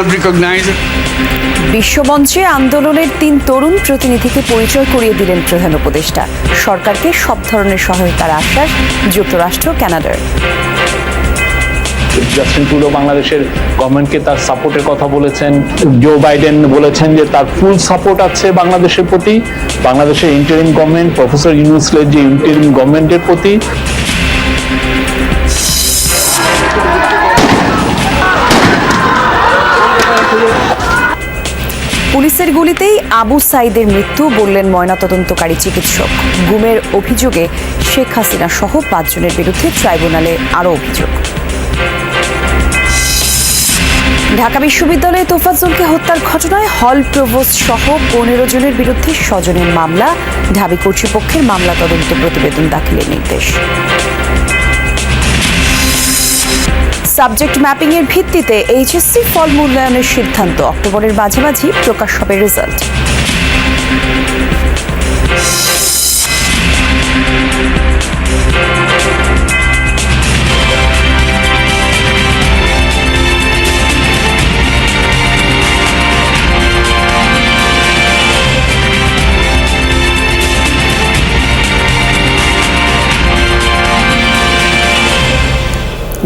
not recognize বিশ্বমঞ্চে আন্দোলনের তিন তরুণ প্রতিনিধিকে পরিচয় করিয়ে দিলেন প্রধান উপদেষ্টা। সরকারকে সব ধরনের সহায়তার আশ্বাস যুক্তরাষ্ট্র কানাডার। জাস্টিন ট্রুডো বাংলাদেশের গভর্নমেন্টকে তার সাপোর্টের কথা বলেছেন। জো বাইডেন বলেছেন যে তার ফুল সাপোর্ট আছে বাংলাদেশের প্রতি। বাংলাদেশের ইন্টারিম গভর্নমেন্ট প্রফেসর ইউনুসলের যে ইন্টারিম গভর্নমেন্টের প্রতি। পুলিশের গুলিতেই আবু সাইদের মৃত্যু বললেন ময়নাতদন্তকারী চিকিৎসক। গুমের অভিযোগে শেখ হাসিনা সহ পাঁচজনের বিরুদ্ধে ট্রাইব্যুনালে আরও অভিযোগ। ঢাকা বিশ্ববিদ্যালয়ে তোফাজ্জলকে হত্যার ঘটনায় হল প্রভোস্ট সহ পনেরো জনের বিরুদ্ধে স্বজনের মামলা। ঢাবি কর্তৃপক্ষের মামলা তদন্ত প্রতিবেদন দাখিলের নির্দেশ। সাবজেক্ট ম্যাপিং এর ভিত্তিতে এইচএসসি ফল মূল্যায়নের সিদ্ধান্ত। অক্টোবরের মাঝামাঝি প্রকাশ হবে রেজাল্ট।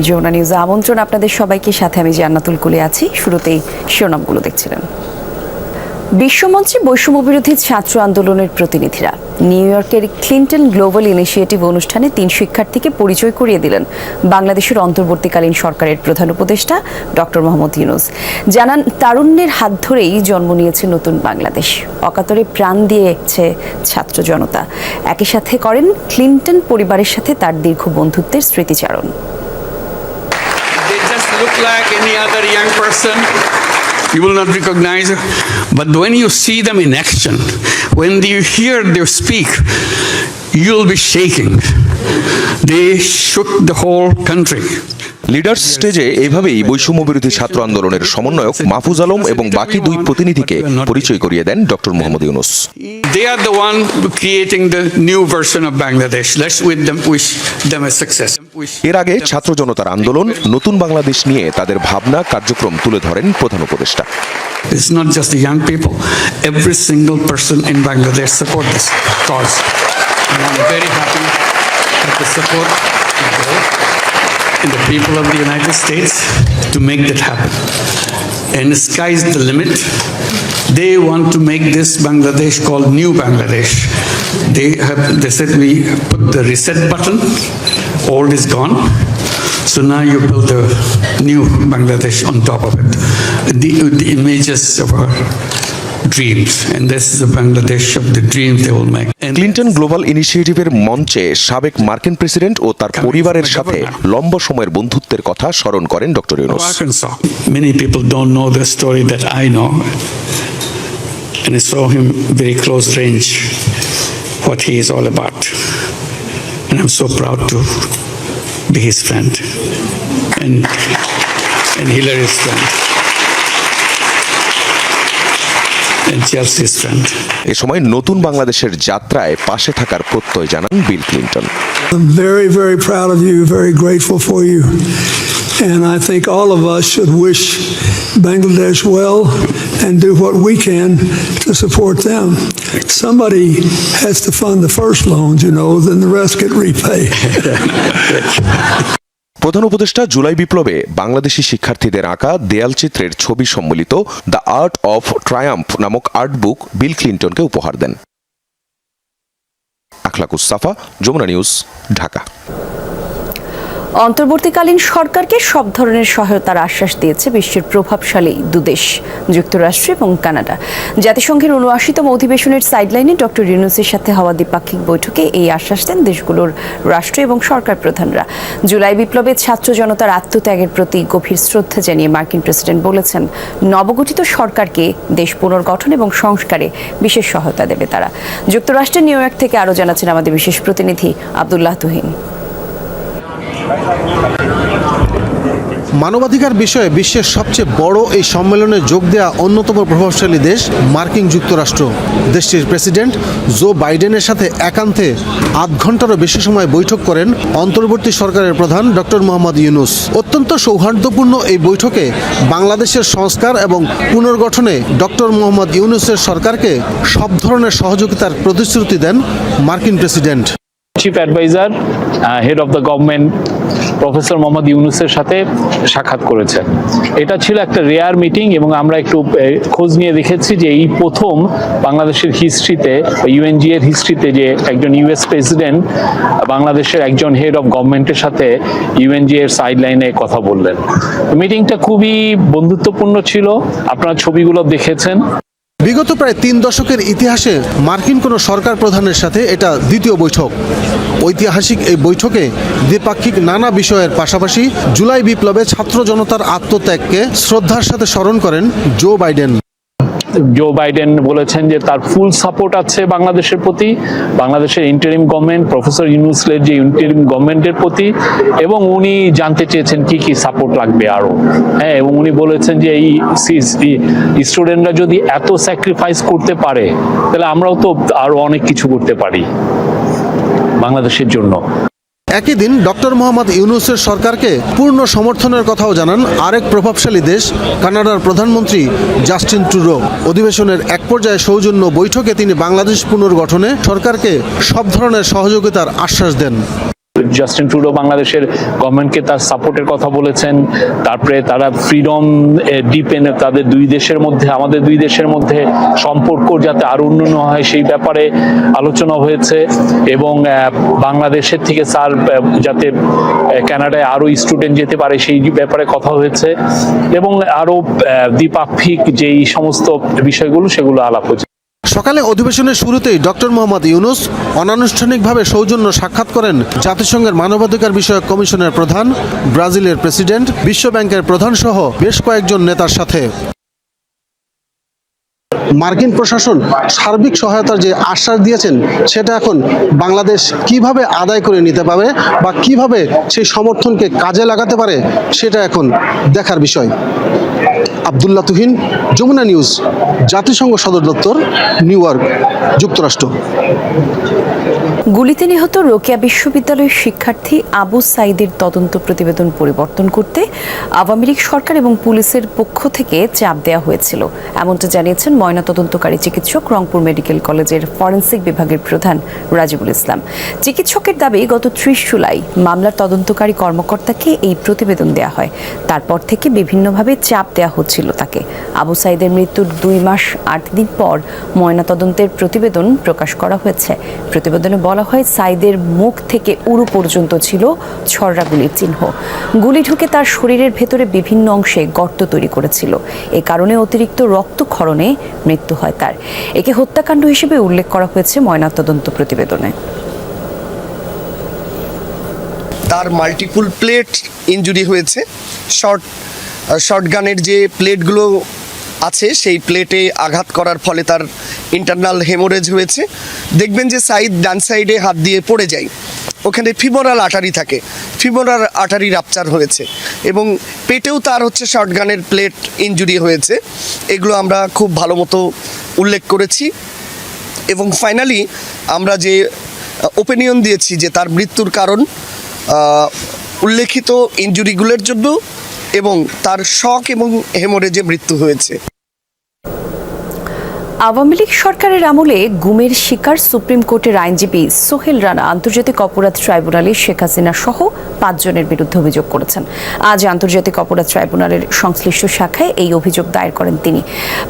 যৌনা নিউজে আমন্ত্রণ আপনাদের সবাইকে। সাথে আমি জান্নাতুল কুলে আছি। শুরুতেই শিরোনামগুলো দেখছিলেন। বিশ্বমঞ্চে বৈষম্য বিরোধী ছাত্র আন্দোলনের প্রতিনিধিরা নিউ ইয়র্কের ক্লিন্টন গ্লোবাল ইনিশিয়েটিভ অনুষ্ঠানে তিন শিক্ষার্থীকে পরিচয় করিয়ে দিলেন বাংলাদেশের অন্তর্বর্তীকালীন সরকারের প্রধান উপদেষ্টা ডক্টর মোহাম্মদ ইউনুস। জানান, তারুণ্যের হাত ধরেই জন্ম নিয়েছে নতুন বাংলাদেশ। অকাতরে প্রাণ দিয়েছে ছাত্র জনতা। একই সাথে করেন, ক্লিন্টন পরিবারের সাথে তার দীর্ঘ বন্ধুত্বের স্মৃতিচারণ। Like any other young person. You will not recognize it. But when you see them in action, when you hear them speak, you'll be shaking. They shook the whole country. Leader স্টেজে এভাবেই বৈষম্যবিরোধী ছাত্র আন্দোলনের সমন্বয়ক মাহফুজ আলম এবং বাকি দুই প্রতিনিধিকে পরিচয় করিয়ে দেন ডক্টর মোহাম্মদ ইউনুস। এর আগে ছাত্র জনতার আন্দোলন নতুন বাংলাদেশ নিয়ে তাদের ভাবনা কার্যক্রম তুলে ধরেন প্রধান উপদেষ্টা। It's not just the young people. Every single person in Bangladesh support and the people of the United States to make that happen. And the sky's the limit. They want to make this Bangladesh called New Bangladesh. They have, they said we put the reset button, old is gone. So now you build a new Bangladesh on top of it. The, the images of our dreams, and this is the Bangladesh of the dreams they will make. And Clinton global ইনিশিয়েটিভের মঞ্চে সাবেক মার্কিন president ও তার পরিবারের সাথে লম্বা সময়ের বন্ধুত্বের কথা স্মরণ করেন doctor Yunus Many people don't know the story that I know, and I saw him very close range, what he is all about, and I'm so proud to be his friend, and and Hillary's friend, and Chelsea's friend. এ সময় নতুন বাংলাদেশের যাত্রায় পাশে থাকার প্রত্যয় জানান Bill Clinton I'm very, very proud of you, very grateful for you. And I think all of us should wish Bangladesh well and do what we can to support them. Somebody has to fund the first loans, you know, then the rest get repaid. প্রধান উপদেষ্টা জুলাই বিপ্লবে বাংলাদেশি শিক্ষার্থীদের আঁকা দেয়াল চিত্রের ছবি সম্মিলিত the art of triumph নামক আর্ট বুক বিল ক্লিন্টনকে উপহার দেন। আখলাকুস সাফা, যমুনা নিউজ, ঢাকা। অন্তর্বর্তীকালীন সরকারকে সব ধরনের সহায়তার আশ্বাস দিয়েছে বিশ্বের প্রভাবশালী দুদেশ যুক্তরাষ্ট্র এবং কানাডা। জাতিসংঘের উনআশিতম অধিবেশনের সাইডলাইনে ডক্টর ইউনুসের সাথে হওয়া দ্বিপাক্ষিক বৈঠকে এই আশ্বাস দেন দেশগুলোর রাষ্ট্র এবং সরকার প্রধানরা। জুলাই বিপ্লবে ছাত্র জনতার আত্মত্যাগের প্রতি গভীর শ্রদ্ধা জানিয়ে মার্কিন প্রেসিডেন্ট বলেছেন, নবগঠিত সরকারকে দেশ পুনর্গঠন এবং সংস্কারে বিশেষ সহায়তা দেবে তারা। যুক্তরাষ্ট্রের নিউ ইয়র্ক থেকে আরও জানাচ্ছেন আমাদের বিশেষ প্রতিনিধি আবদুল্লাহ তুহিন। মানবাধিকার বিষয়ে বিশ্বের সবচেয়ে বড় এই সম্মেলনে যোগ দেওয়া অন্যতম প্রভাবশালী দেশ মার্কিন যুক্তরাষ্ট্র। দেশটির প্রেসিডেন্ট জো বাইডেনের সাথে একান্তে আধ ঘন্টারও বেশি সময় বৈঠক করেন অন্তর্বর্তী সরকারের প্রধান ডক্টর মোহাম্মদ ইউনুস। অত্যন্ত সৌহার্দ্যপূর্ণ এই বৈঠকে বাংলাদেশের সংস্কার এবং পুনর্গঠনে ডক্টর মোহাম্মদ ইউনুসের সরকারকে সব ধরনের সহযোগিতার প্রতিশ্রুতি দেন মার্কিন president. Chief adviser head of the government professor Mohammad ইউনুসের সাথে সাক্ষাৎ করেছেন। এটা ছিল একটা রেয়ার মিটিং এবং আমরা একটু খোঁজ নিয়ে দেখেছি যে এই প্রথম বাংলাদেশের হিস্ট্রিতে ইউএনজি এর হিস্ট্রিতে যে একজন ইউএস প্রেসিডেন্ট বাংলাদেশের একজন হেড অফ গভর্নমেন্টের সাথে ইউএনজি এর সাইড লাইনে কথা বললেন। মিটিংটা খুবই বন্ধুত্বপূর্ণ ছিল। আপনারা ছবিগুলো দেখেছেন। বিগত প্রায় তিন দশকের ইতিহাসে মার্কিন কোনো সরকার প্রধানের সাথে এটা দ্বিতীয় বৈঠক। ঐতিহাসিক এই বৈঠকে দ্বিপাক্ষিক নানা বিষয়ের পাশাপাশি জুলাই বিপ্লবে ছাত্র জনতার আত্মত্যাগকে শ্রদ্ধার সাথে স্মরণ করেন জো বাইডেন। জো বাইডেন বলেছেন যে তার ফুল সাপোর্ট আছে বাংলাদেশের প্রতি, বাংলাদেশের ইন্টারিম গভর্নমেন্ট প্রফেসর ইউনুসলের যে ইন্টারিম গভর্নমেন্টের প্রতি, এবং উনি জানতে চেয়েছেন কি কি সাপোর্ট লাগবে আরও। হ্যাঁ এবং উনি বলেছেন যে এই স্টুডেন্টরা যদি এত স্যাক্রিফাইস করতে পারে, তাহলে আমরাও তো আরও অনেক কিছু করতে পারি বাংলাদেশের জন্য। একই দিন ডক্টর মোহাম্মদ ইউনুসের সরকারকে পূর্ণ সমর্থনের কথাও জানান আরেক প্রভাবশালী দেশ, কানাডার প্রধানমন্ত্রী জাস্টিন ট্রুডো। অধিবেশনের এক পর্যায়ে সৌজন্য বৈঠকে তিনি বাংলাদেশ পুনর্গঠনে সরকারকে সব ধরনের সহযোগিতার আশ্বাস দেন। জাস্টিন ট্রুডো বাংলাদেশের গভর্নমেন্টকে তার সাপোর্টের কথা বলেছেন। তারপরে তারা ফ্রিডম ডিপেন্ড তাদের দুই দেশের মধ্যে আমাদের দুই দেশের মধ্যে সম্পর্ক যাতে আরও উন্নয়ন হয় সেই ব্যাপারে আলোচনা হয়েছে। এবং বাংলাদেশের থেকে স্যার যাতে কানাডায় আরও স্টুডেন্ট যেতে পারে সেই ব্যাপারে কথা হয়েছে। এবং আরও আহ, দ্বিপাক্ষিক যেই সমস্ত বিষয়গুলো সেগুলো আলাপ হয়েছে। সকালে অধিবেশনের শুরুতেই ডক্টর মোহাম্মদ ইউনুস অনানুষ্ঠানিকভাবে সৌজন্য সাক্ষাৎ করেন জাতিসংঘের মানবাধিকার বিষয়ক কমিশনের প্রধান, ব্রাজিলের প্রেসিডেন্ট বিশ্বব্যাংকের প্রধান সহ বেশ কয়েকজন নেতার সাথে। মার্কিন প্রশাসন সার্বিক সহায়তার যে আশ্বাস দিয়েছেন, সেটা এখন বাংলাদেশ কীভাবে আদায় করে নিতে পারে বা কীভাবে সেই সমর্থনকে কাজে লাগাতে পারে, সেটা এখন দেখার বিষয়। আবদুল্লাহ তুহিন, যমুনা নিউজ, জাতিসংঘ সদর দপ্তর, নিউ ইয়র্ক, যুক্তরাষ্ট্র। গুলিতে নিহত রোকেয়া বিশ্ববিদ্যালয়ের শিক্ষার্থী আবু সাইদের তদন্ত প্রতিবেদন পরিবর্তন করতে আওয়ামী লীগ সরকার এবং পুলিশের পক্ষ থেকে চাপ দেওয়া হয়েছিল। এমনটা জানিয়েছেন ময়নাতদন্তকারী চিকিৎসক রংপুর মেডিকেল কলেজের ফরেন্সিক বিভাগের প্রধান রাজিবুল ইসলাম। চিকিৎসকের দাবি, গত ত্রিশ জুলাই মামলার তদন্তকারী কর্মকর্তাকে এই প্রতিবেদন দেওয়া হয়। তারপর থেকে বিভিন্নভাবে চাপ দেওয়া হচ্ছিল তাকে। আবু সাইদের মৃত্যুর দুই মাস আট দিন পর ময়নাতদন্তের প্রতিবেদন প্রকাশ করা হয়েছে। প্রতিবেদনে বলা হয়, সাইদের মুখ থেকে উরু পর্যন্ত ছিল ছড়রা গুলির চিহ্ন। গুলি ঢুকে তার শরীরের ভেতরে বিভিন্ন অংশে গর্ত তৈরি করেছিল। এ কারণে অতিরিক্ত রক্তক্ষরণে মৃত্যু হয় তার। একে হত্যাকাণ্ড হিসেবে উল্লেখ করা হয়েছে ময়নাতদন্ত প্রতিবেদনে। তার মাল্টিপুল প্লেট ইনজুরি হয়েছে। শর্ট শর্ট গানের যে প্লেটগুলো আছে, সেই প্লেটে আঘাত করার ফলে তার ইন্টারনাল হেমোরেজ হয়েছে। দেখবেন যে সাইড, ডান সাইডে হাত দিয়ে পড়ে যায়। ওখানে ফিবোরাল আটারি থাকে। ফিবোরাল আটারি রাপচার হয়েছে এবং পেটেও তার হচ্ছে শর্ট গানের প্লেট ইনজুরি হয়েছে। এগুলো আমরা খুব ভালো মতো উল্লেখ করেছি এবং ফাইনালি আমরা যে ওপিনিয়ন দিয়েছি যে তার মৃত্যুর কারণ উল্লেখিত ইনজুরিগুলোর জন্য এবং তার শক এবং হেমোরেজে মৃত্যু হয়েছে। আওয়ামী লীগ সরকারের আমলে গুমের শিকার সুপ্রিম কোর্টের আইনজীবী সোহেল রানা আন্তর্জাতিক অপরাধ ট্রাইব্যুনালে শেখ হাসিনা সহ পাঁচজনের বিরুদ্ধে অভিযোগ করেছেন। আজ আন্তর্জাতিক অপরাধ ট্রাইব্যুনালের সংশ্লিষ্ট শাখায় এই অভিযোগ দায়ের করেন তিনি।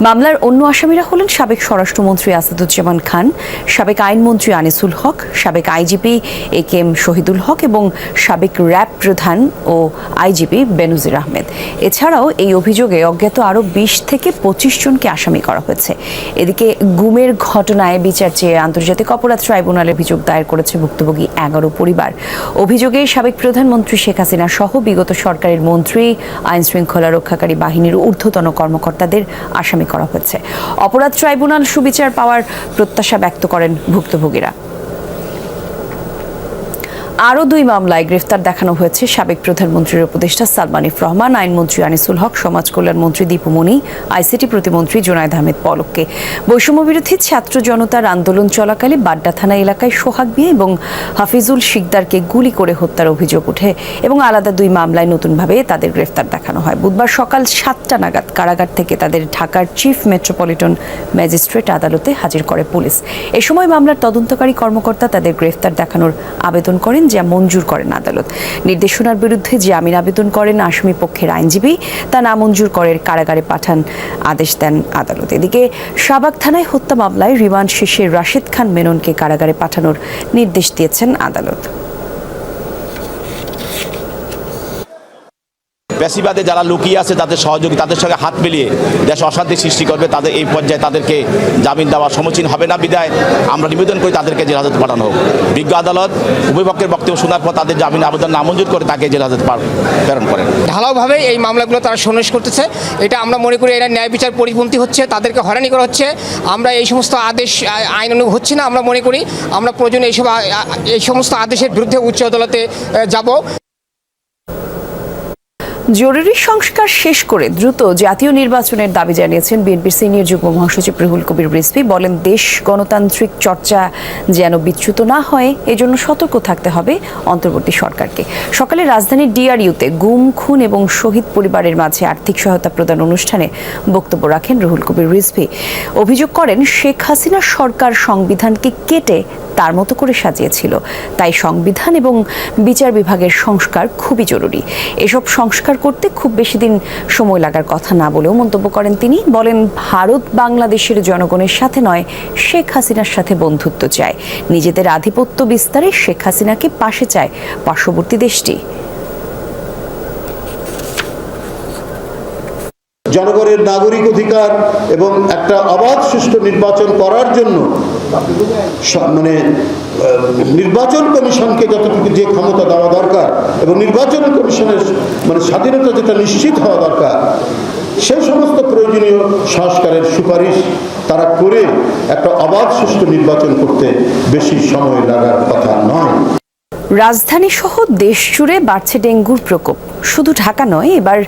মামলার অন্য আসামিরা হলেন সাবেক স্বরাষ্ট্রমন্ত্রী আসাদুজ্জামান খান, সাবেক আইনমন্ত্রী আনিসুল হক, সাবেক IGP A K M Shahidul Haque এবং সাবেক র্যাব প্রধান ও আইজিপি বেনুজির আহমেদ। এছাড়াও এই অভিযোগে অজ্ঞাত আরও বিশ থেকে পঁচিশ জনকে আসামি করা হয়েছে। এদিকে গুমের ঘটনায় বিচার চেয়ে আন্তর্জাতিক অপরাধ ট্রাইব্যুনালে অভিযোগ দায়ের করেছে ভুক্তভোগী এগারো পরিবার। অভিযোগে সাবেক প্রধানমন্ত্রী শেখ হাসিনা সহ বিগত সরকারের মন্ত্রী আইন শৃঙ্খলা রক্ষাকারী বাহিনীর ঊর্ধ্বতন কর্মকর্তাদের আসামি করা হয়েছে। অপরাধ ট্রাইব্যুনাল সুবিচার পাওয়ার প্রত্যাশা ব্যক্ত করেন ভুক্তভোগীরা। আরও দুই মামলায় গ্রেফতার দেখানো হয়েছে সাবেক প্রধানমন্ত্রীর উপদেষ্টা সালমান ইফ রহমান, আইনমন্ত্রী আনিসুল হক সমাজ কল্যাণ মন্ত্রী দীপুমণি আইসিটি প্রতিমন্ত্রী জোনায়দ আহমেদ পলককে। বৈষম্য বিরোধী ছাত্র জনতার আন্দোলন চলাকালে বাড্ডা থানা এলাকায় সোহাগ বিয়ে এবং হাফিজুল শিকদারকে গুলি করে হত্যার অভিযোগ ওঠে এবং আলাদা দুই মামলায় নতুনভাবে তাদের গ্রেফতার দেখানো হয়। বুধবার সকাল সাতটা নাগাদ কারাগার থেকে তাদের ঢাকার চিফ মেট্রোপলিটন ম্যাজিস্ট্রেট আদালতে হাজির করে পুলিশ। এ সময় মামলার তদন্তকারী কর্মকর্তা তাদের গ্রেফতার দেখানোর আবেদন করেন যা মঞ্জুর করেন আদালত। নির্দেশনার বিরুদ্ধে যে আমিন আবেদন করেন আসামি পক্ষের আইনজীবী। তা না মঞ্জুর করে কারাগারে পাঠান আদেশ দেন আদালত। এদিকে শাবাক থানায় হত্যা মামলায় রিমান্ড শেষে রাশিদ খান মেননকে কারাগারে পাঠানোর নির্দেশ দিয়েছেন আদালত। পেশিবাদে যারা লুকিয়ে আছে তাদের সহযোগী তাদের সঙ্গে হাত মিলিয়ে দেশ অশান্তি সৃষ্টি করবে। তাদের এই পর্যায়ে তাদেরকে জামিন দেওয়ার সম্মুখীন হবে না বিদায়। আমরা নিবেদন করি তাদেরকে জেল হাজতে পাঠানো হোক। বিজ্ঞ আদালত উভয় পক্ষের বক্তব্য শোনার পর তাদের জামিন আবেদন নামঞ্জুর করে তাকে জেল হাজতে পার- প্রেরণ করেন। ঢালাওভাবে এই মামলাগুলো তারা সন্ন্যাস করতেছে। এটা আমরা মনে করি এরা ন্যায় বিচার পরিপন্থী হচ্ছে, তাদেরকে হয়রানি করা হচ্ছে। আমরা এই সমস্ত আদেশ আইন অনু হচ্ছে না, আমরা মনে করি। আমরা প্রয়োজনে এইসব এই সমস্ত আদেশের বিরুদ্ধে উচ্চ আদালতে যাব। জরুরি সংস্কার শেষ করে দ্রুত জাতীয় নির্বাচনের দাবি জানিয়েছেন বিএনপির সিনিয়র যুগ্ম মহাসচিব রুহুল কবির রিজভী। বলেন, দেশ গণতান্ত্রিক চর্চা যেন বিচ্যুত না হয়, এজন্য সতর্ক থাকতে হবে অন্তর্বর্তী সরকারকে। সকালে রাজধানীর ডিআরইউতে গুম, খুন এবং শহীদ পরিবারের মাঝে আর্থিক সহায়তা প্রদান অনুষ্ঠানে বক্তব্য রাখেন রুহুল কবির রিজভী। অভিযোগ করেন, শেখ হাসিনা সরকার সংবিধানকে কেটে তার মতো করে সাজিয়েছিল। তাই সংবিধান এবং বিচার বিভাগের সংস্কার খুবই জরুরি। এসব সংস্কার করতে খুব বেশি দিন সময় লাগার কথা না বলেও মন্তব্য করেন তিনি। বলেন, ভারত বাংলাদেশের জনগণের সাথে নয়, শেখ হাসিনার সাথে বন্ধুত্ব চায়। নিজেদের আধিপত্য বিস্তারে শেখ হাসিনাকে পাশে চায় পার্শ্ববর্তী দেশটি। জনগণের নাগরিক অধিকার এবং একটা অবাধ সুষ্ঠু নির্বাচন করার জন্য মানে নির্বাচন কমিশনকে যতটুকু যে ক্ষমতা দেওয়া দরকার এবং নির্বাচন কমিশনের মানে স্বাধীনতা যেটা নিশ্চিত হওয়া দরকার, সেই সমস্ত প্রয়োজনীয় সংস্কারের সুপারিশ তারা করে একটা অবাধ সুস্থ নির্বাচন করতে বেশি সময় লাগার কথা নয়। রাজধানী সহ দেশ জুড়ে বাড়ছে ডেঙ্গুর প্রকোপ। শুধু ঢাকা নয়, এবার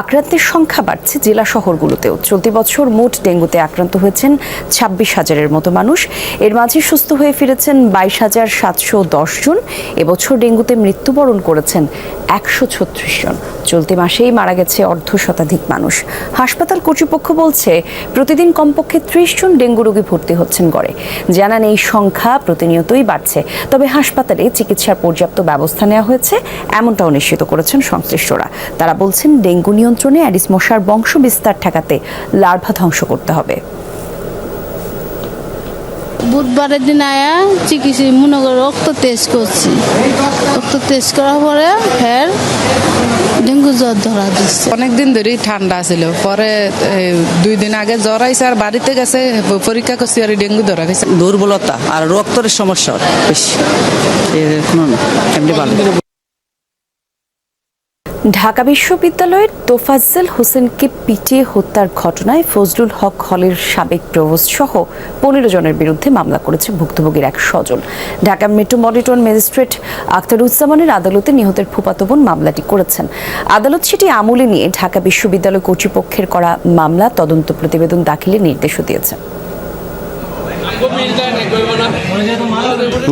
আক্রান্তের সংখ্যা বাড়ছে জেলা শহরগুলোতেও। চলতি বছর মোট ডেঙ্গুতে আক্রান্ত হয়েছেন ছাব্বিশ হাজারের মতো মানুষ। এর মাঝে সুস্থ হয়ে ফিরেছেন বাইশ হাজার সাতশো দশ জন। এবছর ডেঙ্গুতে মৃত্যুবরণ করেছেন একশো ছত্রিশ জন। চলতি মাসেই মারা গেছে অর্ধ শতাধিক মানুষ। হাসপাতাল কর্তৃপক্ষ বলছে, প্রতিদিন কমপক্ষে ত্রিশ জন ডেঙ্গু রোগী ভর্তি হচ্ছেন গড়ে। জানান এই সংখ্যা প্রতিনিয়তই বাড়ছে। তবে হাসপাতালে চিকিৎসার পর্যাপ্ত ব্যবস্থা নেওয়া হয়েছে, এমনটাও নিশ্চিত করেছেন সংশ্লিষ্টরা। তারা বলছেন, ডেঙ্গু নিয়ন্ত্রণে অ্যাডিস মশার বংশ বিস্তার ঠেকাতে লার্ভা ধ্বংস করতে হবে। বুধবারের দিন আয়া চিকিৎসা মনে করে রক্ত টেস্ট করছি। রক্ত টেস্ট করার পরে ফের ডেঙ্গু জ্বর ধরা দিচ্ছে। অনেকদিন ধরেই ঠান্ডা ছিল পরে দুই দিন আগে জ্বর আইসে আর বাড়িতে গেছে পরীক্ষা করছি আর ডেঙ্গু ধরা গেছে। দুর্বলতা আর রক্তের সমস্যা। বেশি এমনি ভালো। ঢাকা বিশ্ববিদ্যালয়ের তোফাজ্জল হোসেনকে পিটিয়ে হত্যার ঘটনায় ফজলুল হক হলের সাবেক প্রভোস্ট সহ পনেরো জনের বিরুদ্ধে মামলা করেছে ভুক্তভোগীর এক স্বজন। ঢাকা মেট্রোপলিটন ম্যাজিস্ট্রেট আখতারুজ্জামানের আদালতে নিহতের ফুপাতো বোন মামলাটি করেছেন। আদালত সেটি আমলে নিয়ে ঢাকা বিশ্ববিদ্যালয় কর্তৃপক্ষের করা মামলা তদন্ত প্রতিবেদন দাখিলের নির্দেশও দিয়েছে।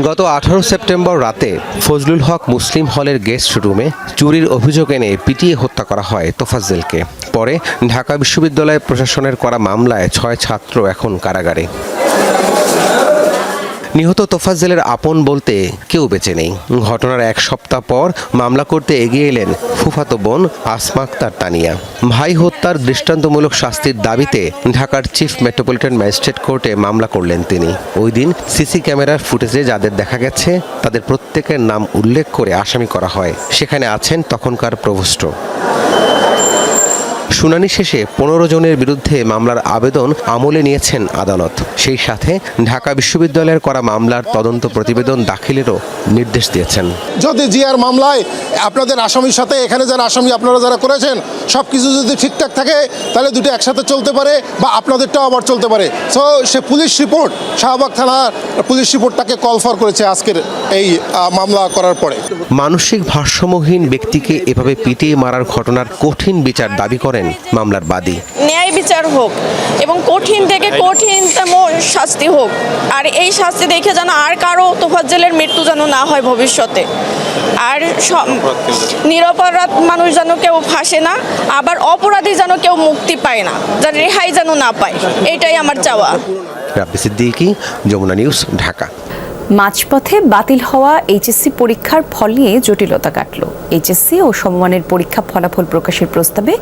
গত আঠারো সেপ্টেম্বর রাতে ফজলুল হক মুসলিম হলের গেস্ট রুমে চুরির অভিযোগ এনে পিটিয়ে হত্যা করা হয় তোফাজ্জেলকে। পরে ঢাকা বিশ্ববিদ্যালয় প্রশাসনের করা মামলায় ছয় ছাত্র এখন কারাগারে। নিহত তোফাজ্জেলের আপন বলতে কেউ বেঁচে নেই। ঘটনার এক সপ্তাহ পর মামলা করতে এগিয়ে এলেন ফুফাতো বোন আসমা আক্তার তানিয়া। ভাই হত্যার দৃষ্টান্তমূলক শাস্তির দাবিতে ঢাকার চিফ মেট্রোপলিটন ম্যাজিস্ট্রেট কোর্টে মামলা করলেন তিনি। ওই দিন সিসি ক্যামেরার ফুটেজে যাদের দেখা গেছে, তাদের প্রত্যেকের নাম উল্লেখ করে আসামি করা হয়। সেখানে আছেন তখনকার প্রভোস্ট। শুনানি শেষে পনেরো জনের বিরুদ্ধে মামলার আবেদন আমলে নিয়েছেন আদালত। সেই সাথে ঢাকা বিশ্ববিদ্যালয়ের করা মামলার তদন্ত প্রতিবেদন দাখিলেরও নির্দেশ দিয়েছেন। যদি জিয়ার মামলায় আপনাদের আসামির সাথে এখানে যারা আসামি আপনারা যারা করেছেন সব কিছু যদি ঠিকঠাক থাকে তাহলে দুটো একসাথে চলতে পারে বা আপনাদেরটাও আবার চলতে পারে। সো সে পুলিশ রিপোর্ট শাহবাগ থানার পুলিশ রিপোর্টটাকে কল ফর করেছে আজকের এই মামলা করার পরে। মানসিক ভারসাম্যহীন ব্যক্তিকে এভাবে পিটিয়ে মারার ঘটনার কঠিন বিচার দাবি করেন মামলার বাদী। ন্যায় বিচার হোক এবং কঠিন থেকে কঠিনতম শাস্তি হোক। আর এই শাস্তি দেখে যেন আর কারও তোফাজ্জেলের মৃত্যু যেন না হয় ভবিষ্যতে। আর নিরপরাধ মানুষ যেন কেউ ফাঁসে না আবার অপরাধী যেন কেউ মুক্তি পায় না যার রেহাই যেন না পায়। এটাই আমার চাওয়া। রাব্বি সিদ্দিকি যমুনা নিউজ ঢাকা। মাঝপথে বাতিল হওয়া এইচএসসি পরীক্ষার ফল নিয়ে জটিলতা কাটল। এইচএসসি ও সমমানের পরীক্ষা ফলাফল প্রকাশের প্রস্তাবে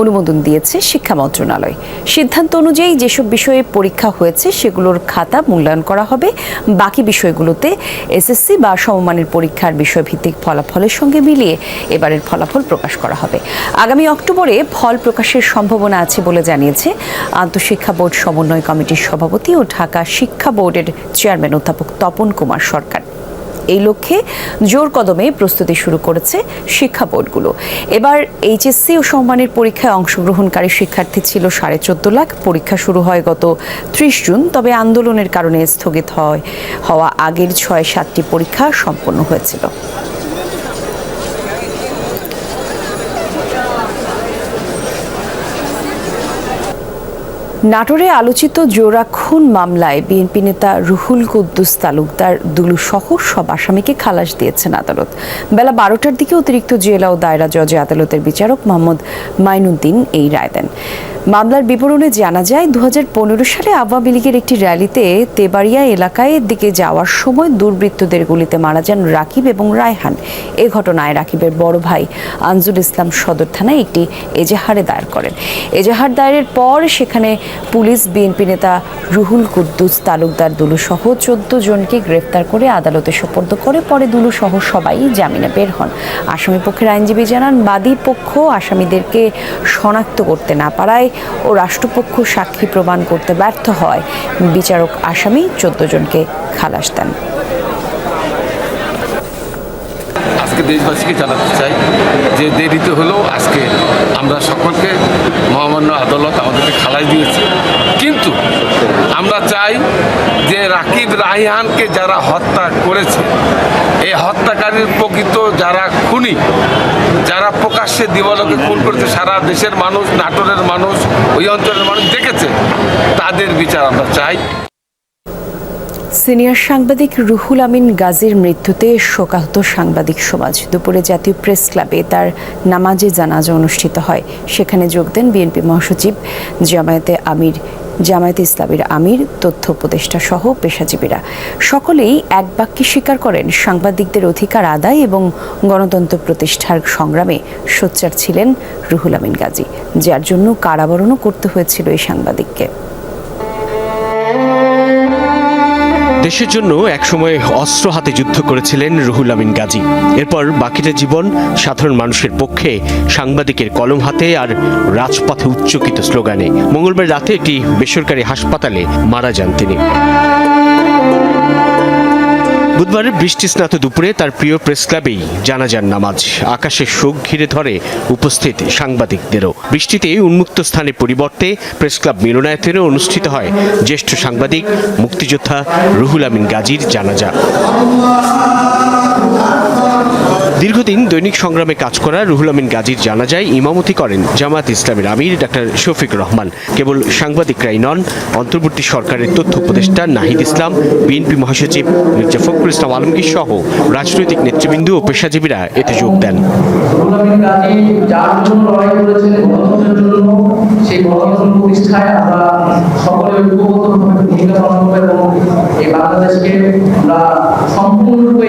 অনুমোদন দিয়েছে শিক্ষা মন্ত্রণালয়। সিদ্ধান্ত অনুযায়ী যেসব বিষয়ে পরীক্ষা হয়েছে সেগুলোর খাতা মূল্যায়ন করা হবে। বাকি বিষয়গুলোতে এসএসসি বা সমমানের পরীক্ষার বিষয়ভিত্তিক ফলাফলের সঙ্গে মিলিয়ে এবারের ফলাফল প্রকাশ করা হবে। আগামী অক্টোবরে ফল প্রকাশের সম্ভাবনা আছে বলে জানিয়েছে আন্তঃশিক্ষা বোর্ড সমন্বয় কমিটির সভাপতি ও ঢাকা শিক্ষা বোর্ডের চেয়ারম্যান অধ্যাপক তপন কুমার সরকার। এই লক্ষ্যে জোর কদমে প্রস্তুতি শুরু করেছে শিক্ষা বোর্ডগুলো। এবার এইচএসসি ও সম্মানের পরীক্ষায় অংশগ্রহণকারী শিক্ষার্থী ছিল সাড়ে চোদ্দ লাখ। পরীক্ষা শুরু হয় গত ত্রিশ জুন, তবে আন্দোলনের কারণে স্থগিত হয় হওয়া আগের ছয় সাতটি পরীক্ষা সম্পন্ন হয়েছিল। নাটোরে আলোচিত জোড়া খুন মামলায় বিএনপি নেতা রুহুল কুদ্দুস তালুকদার দুলু সহ সব আসামিকে খালাস দিয়েছেন আদালত। বেলা বারোটার দিকে অতিরিক্ত জেলা ও দায়রা জজে আদালতের বিচারক মোহাম্মদ মাইনুদ্দিন এই রায় দেন। মামলার বিবরণে জানা যায় দু হাজার পনেরো সালে আওয়ামী লীগের একটি র্যালিতে তেবাড়িয়া এলাকায় দিকে যাওয়ার সময় দুর্বৃত্তদের গুলিতে মারা যান রাকিব এবং রায়হান। এ ঘটনায় রাকিবের বড় ভাই আনজুল ইসলাম সদর থানায় একটি এজাহারে দায়ের করেন। এজাহার দায়েরের পর সেখানে পুলিশ, বিএনপি নেতা রুহুল কুদ্দুস তালুকদার দুলু সহ চোদ্দ জনকে গ্রেফতার করে আদালতে সোপর্দ করে, পরে দুলু সহ সবাই জামিনে বের হন। আসামি পক্ষের আইনজীবী জানান, বাদী পক্ষ আসামিদেরকে শনাক্ত করতে না পারায় ও রাষ্ট্রপক্ষ সাক্ষী প্রমাণ করতে ব্যর্থ হয়। বিচারক আসামি চোদ্দ জনকে খালাস দেন। আজকে দেশবাসীকে জানাতে চাই, যে দেরিতে হলেও আজকে আমরা সকলকে মহামান্য আদালত আমাদেরকে খালাই দিয়েছে। কিন্তু আমরা চাই যে রাকিব রাহিহানকে যারা হত্যা করেছে, এই হত্যাকারীর প্রকৃত যারা খুনি, যারা প্রকাশ্যে দিবালোকে খুন করেছে, সারা দেশের মানুষ, নাটোরের মানুষ, ওই অঞ্চলের মানুষ দেখেছে, তাদের বিচার আমরা চাই। সিনিয়র সাংবাদিক রুহুল আমিন গাজীর মৃত্যুতে শোকাহত সাংবাদিক সমাজ। দুপুরে জাতীয় প্রেস ক্লাবে তার নামাজে জানাজা অনুষ্ঠিত হয়। সেখানে যোগ দেন বিএনপি মহাসচিব জামায়াতে আমির, জামায়াতে ইসলামীর আমির, তথ্য উপদেষ্টা সহ পেশাজীবীরা। সকলেই এক বাক্যে স্বীকার করেন, সাংবাদিকদের অধিকার আদায় এবং গণতন্ত্র প্রতিষ্ঠার সংগ্রামে সোচ্চার ছিলেন রুহুল আমিন গাজী, যার জন্য কারাবরণও করতে হয়েছিল এই সাংবাদিককে। দেশের জন্য একসময় অস্ত্র হাতে যুদ্ধ করেছিলেন রুহুল আমিন গাজী। এরপর বাকিটা জীবন সাধারণ মানুষের পক্ষে সাংবাদিকের কলম হাতে আর রাজপথে উচ্চকিত স্লোগানে। মঙ্গলবার রাতে একটি বেসরকারি হাসপাতালে মারা যান তিনি। বুধবার বৃষ্টি স্নাত দুপুরে তার প্রিয় প্রেস ক্লাবেই জানাজার নামাজ। আকাশে শোক ঘিরে ধরে উপস্থিত সাংবাদিকদেরও। বৃষ্টিতে উন্মুক্ত স্থানে পরিবর্তে প্রেস ক্লাব মিলনায়তনে অনুষ্ঠিত হয় জ্যেষ্ঠ সাংবাদিক, মুক্তিযোদ্ধা রুহুল আমিন গাজীর জানাজা। দীর্ঘদিন দৈনিক সংগ্রামে কাজ করা রুহুল আমিন গাজীর জানা যায় ইমামতি করেন জামাত ইসলামের আমির ডাক্তার শফিক রহমান। কেবল সাংবাদিকরাই নন, অন্তর্বর্তী সরকারের তথ্য উপদেষ্টা নাহিদ ইসলাম, বিএনপি মহাসচিব মির্জা ফখরুল ইসলাম আলমগীর সহ রাজনৈতিক নেতৃবৃন্দ ও পেশাজীবীরা এতে যোগ দেন। সম্পূর্ণরূপে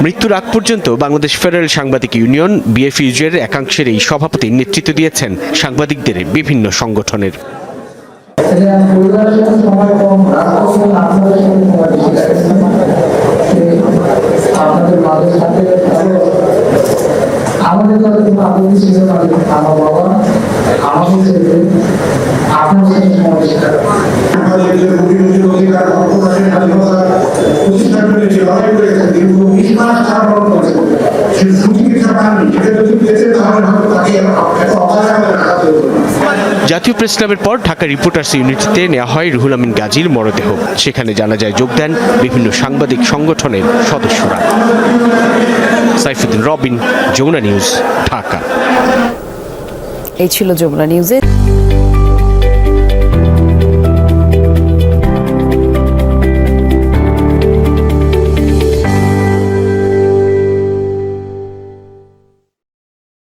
মৃত্যুর আগ পর্যন্ত বাংলাদেশ ফেডারেল সাংবাদিক ইউনিয়ন বিএফইউজের একাংশের এই সভাপতি নেতৃত্ব দিয়েছেন সাংবাদিকদের বিভিন্ন সংগঠনের আমাদের প্রেস ক্লাবের পর ঢাকা রিপোর্টার্স ইউনিটিতে নেওয়া হয় রুহুল আমিন গাজীর মরদেহ। সেখানে জানা যায় যোগ দেন বিভিন্ন সাংবাদিক সংগঠনের সদস্যরা। সাইফুদ্দিন রবিন, যমুনা নিউজ, ঢাকা। এই ছিল যমুনা নিউজের